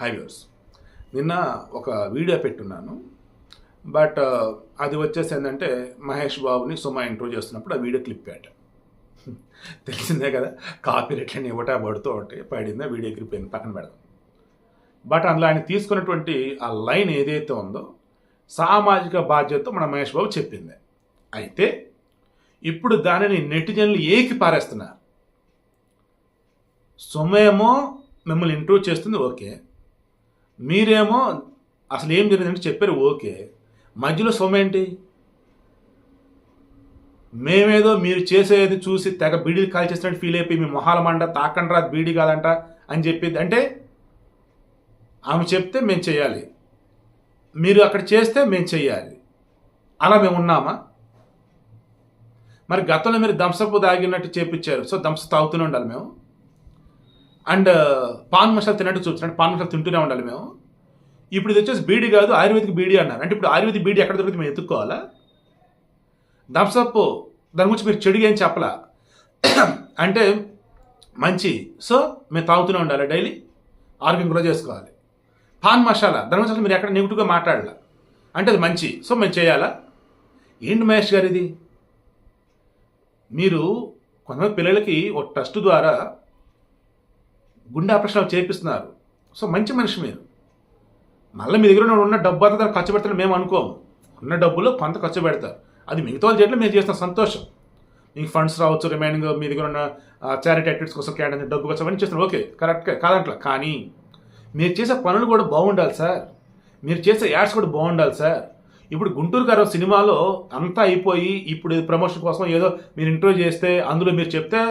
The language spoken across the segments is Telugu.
హైవేస్ నిన్న ఒక వీడియో పెట్టున్నాను. బట్ uh, అది వచ్చేసి ఏంటంటే మహేష్ బాబుని సుమా ఇంట్రో చేస్తున్నప్పుడు ఆ వీడియో క్లిప్ పెట్ట తెలిసిందే కదా కాపీ రేట్లని ఇవ్వటా పడుతూ ఉంటే పడిందా వీడియో క్లిప్ అయింది పక్కన పెడదాం. బట్ అందులో ఆయన తీసుకున్నటువంటి ఆ లైన్ ఏదైతే ఉందో సామాజిక బాధ్యతతో మన మహేష్ బాబు చెప్పింది. అయితే ఇప్పుడు దానిని నెటిజన్లు ఏకి పారేస్తున్నారు. సొమ్మేమో మిమ్మల్ని ఇంట్రూవ్ చేస్తుంది ఓకే. మీరేమో అసలు ఏం జరిగిందంటే చెప్పారు ఓకే. మధ్యలో సొమ్మ ఏంటి? మేమేదో మీరు చేసేది చూసి తెగ బీడీలు కాల్ చేసినట్టు ఫీల్ అయిపోయి మీ మొహాలమంట తాకండి బీడీ కాదంట అని చెప్పింది. అంటే ఆమె చెప్తే మేము చేయాలి. మీరు అక్కడ చేస్తే మేము చేయాలి. అలా మేము ఉన్నామా? మరి గతంలో మీరు దంసపు తాగినట్టు చేపించారు. సో దంస తాగుతూనే ఉండాలి మేము. అండ్ uh, పాన్ మసాలా తిన్నట్టు చూపించారు పాన్ మసాలా తింటూనే ఉండాలి మేము. ఇప్పుడు ఇది వచ్చేసి బీడీ కాదు ఆయుర్వేదిక్ బీడీ అన్నారు. అంటే ఇప్పుడు ఆయుర్వేదిక్ బీడీ ఎక్కడ దొరికితే మేము ఎత్తుక్కోవాలా? థమ్స్అప్ దాని గురించి మీరు చెడుగా ఏం చెప్పలా? అంటే మంచి. సో మేము తాగుతూనే ఉండాలి డైలీ. ఆరోగ్యం గ్రో చేసుకోవాలి. పాన్ మసాలా దాని గురించి మీరు ఎక్కడ నెగిటివ్గా మాట్లాడాల. అంటే అది మంచి. సో మేము చేయాలా? ఏంటి మహేష్ గారు ఇది? మీరు కొంతమంది పిల్లలకి ఒక ట్రస్ట్ ద్వారా గుండె ఆపరేషన్ చేపిస్తున్నారు. సో మంచి మనిషి మీరు. మళ్ళీ మీ దగ్గర ఉన్న డబ్బు అంతా ఖర్చు పెడతారని మేము అనుకోము. ఉన్న డబ్బులో కొంత ఖర్చు పెడతారు. అది మిగతా వాళ్ళ చేయడం మేము చేస్తాం సంతోషం. మీకు ఫండ్స్ రావచ్చు రిమైనింగ్ మీ దగ్గర ఉన్న చారిటీ యాక్టివిటీస్ కోసం క్యాంటీన్ డబ్బు కోసం అవన్నీ చేస్తారు. ఓకే కరెక్ట్ కాదంట్లా. కానీ మీరు చేసే పనులు కూడా బాగుండాలి సార్. మీరు చేసే యాడ్స్ కూడా బాగుండాలి సార్. ఇప్పుడు గుంటూరు గారు సినిమాలో అంతా అయిపోయి ఇప్పుడు ప్రమోషన్ కోసం ఏదో మీరు ఇంటర్వ్యూ చేస్తే అందులో మీరు చెప్తే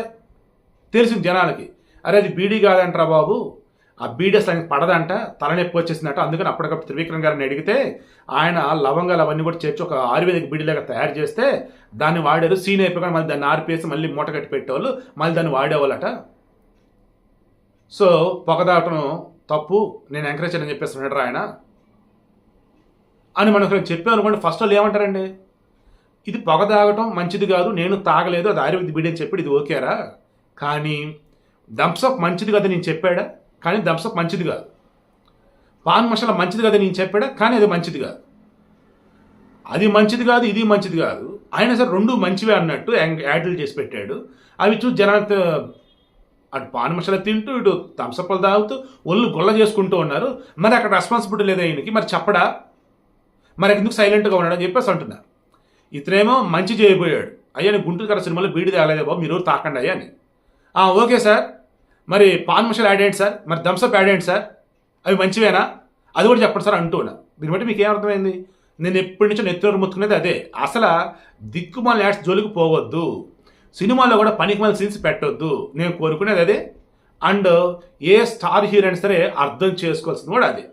తెలిసింది జనాలకి. అరే అది బీడీ కాదంటరా బాబు. ఆ బీడీ అసలు ఆయనకి పడదంట తలనొప్పి వచ్చేసిందట. అందుకని అప్పటికప్పుడు త్రివిక్రమ్ గారిని అడిగితే ఆయన లవంగాలు అవన్నీ కూడా చేర్చి ఒక ఆయుర్వేదిక్ బీడీలాగా తయారు చేస్తే దాన్ని వాడారు. సీన్ అయిపోయి మళ్ళీ దాన్ని ఆర్పేసి మళ్ళీ మూట కట్టి పెట్టేవాళ్ళు మళ్ళీ దాన్ని వాడేవాళ్ళట. సో పొగదాటం తప్పు నేను ఎంకరేజ్ చేయని చెప్పేస్తున్నాడు ఆయన. అని మనకు చెప్పాను అనుకోండి ఫస్ట్ వాళ్ళు ఏమంటారండి? ఇది పొగ తాగటం మంచిది కాదు నేను తాగలేదు అది ఆయుర్వేద బీడీ అని చెప్పి ఇది ఓకేరా? కానీ థమ్స్అప్ మంచిది కదా నేను చెప్పాడా? కానీ థమ్స్అప్ మంచిది కాదు. పాన్ మసాలా మంచిది కదా నేను చెప్పాడా? కానీ అది మంచిది కాదు. అది మంచిది కాదు ఇది మంచిది కాదు. ఆయన సరే రెండు మంచివే అన్నట్టు యాడ్లు చేసి పెట్టాడు. అవి చూసి జనాలతో అటు పాన్ మసాలా తింటూ ఇటు థమ్స్అప్లు తాగుతూ ఒళ్ళు గొల్ల చేసుకుంటూ ఉన్నారు. మరి అక్కడ రెస్పాన్సిబిలిటీ లేదా ఈయనకి? మరి చెప్పడా? మరి ఎందుకు సైలెంట్గా ఉన్నాడు అని చెప్పేసి అంటున్నారు. ఇతనేమో మంచి చేయబోయాడు. అయ్యా నేను గుంటూరు గారి సినిమాలో బీడి తేలేదే బాబు మీరు తాకండి అయ్యా అని. Okay sir. మరి పాన్ మసాలా యాడ్ అయ్యండి సార్. మరి థమ్స్అప్ యాడ్ అయ్యండి సార్. అవి మంచివేనా? అది కూడా చెప్పండి సార్ అంటూ ఉన్నా దీన్ని బట్టి మీకు ఏమర్థమైంది? నేను ఎప్పటి నుంచో నెత్తిలో ముత్తుకునేది అదే. అసలు దిక్కుమాల యాడ్స్ జోలికి పోవద్దు. సినిమాలో కూడా పనికిమాల సీన్స్ పెట్టొద్దు. నేను కోరుకునేది అదే. అండ్ ఏ స్టార్ హీరోయిన్ సరే అర్థం చేసుకోవాల్సింది కూడా అదే.